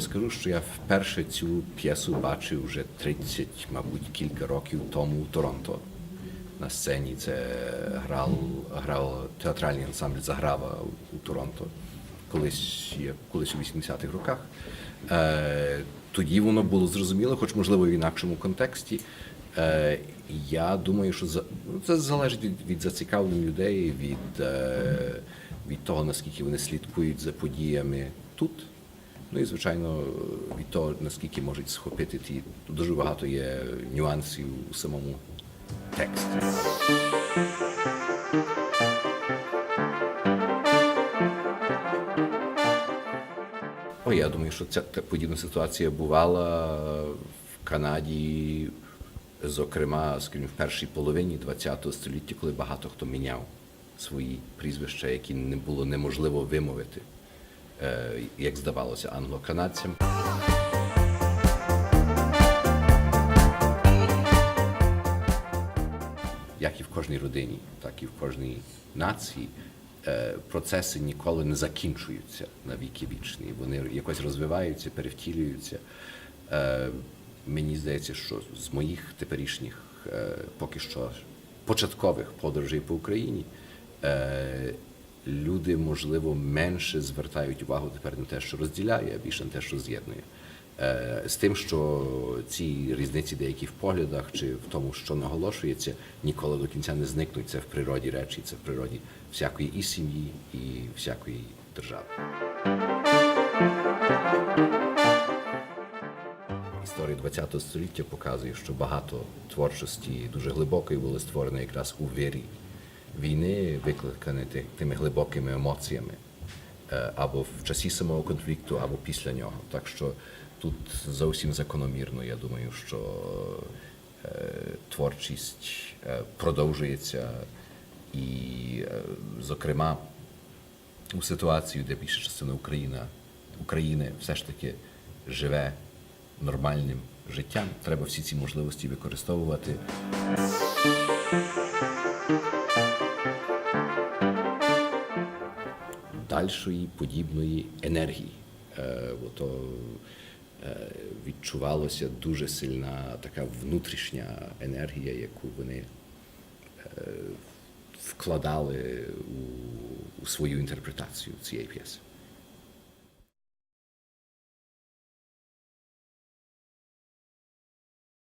скажу, що я вперше цю п'єсу бачив вже 30, мабуть, кілька років тому у Торонто. На сцені це грав, грав театральний ансамбль Заграва у, у Торонто, колись, колись у 80-х роках. Е, тоді воно було зрозуміло, хоч можливо в інакшому контексті. Е, я думаю, що за, ну, це залежить від, від зацікавлень людей, від, е, від того, наскільки вони слідкують за подіями тут. Ну і звичайно, від того, наскільки можуть схопити ті. Дуже багато є нюансів у самому тексті. О, я думаю, що ця подібна ситуація бувала в Канаді, зокрема, скажімо, в першій половині ХХ століття, коли багато хто міняв свої прізвища, які не було неможливо вимовити, як здавалося, англо-канадцям. як і в кожній родині, так і в кожній нації, е, процеси ніколи не закінчуються на віки вічні. Вони якось розвиваються, перевтілюються. Е, Мені здається, що з моїх теперішніх е, поки що початкових подорожей по Україні е, люди, можливо, менше звертають увагу тепер на те, що розділяє, а більше на те, що з'єднує. Е, З тим, що ці різниці деякі в поглядах чи в тому, що наголошується, ніколи до кінця не зникнуть. Це в природі речі, це в природі всякої і сім'ї, і всякої держави. Історія ХХ століття показує, що багато творчості дуже глибокої були створені якраз у вирі війни, викликані тими глибокими емоціями е, або в часі самого конфлікту, або після нього. Так що тут зовсім закономірно, я думаю, що е, творчість е, продовжується і, зокрема, у ситуацію, де більша частина Україна, України все ж таки живе нормальним життям, треба всі ці можливості використовувати. Дальшої подібної енергії. Е, бо то е, відчувалося дуже сильна така внутрішня енергія, яку вони е, вкладали у свою інтерпретацію цієї п'єси.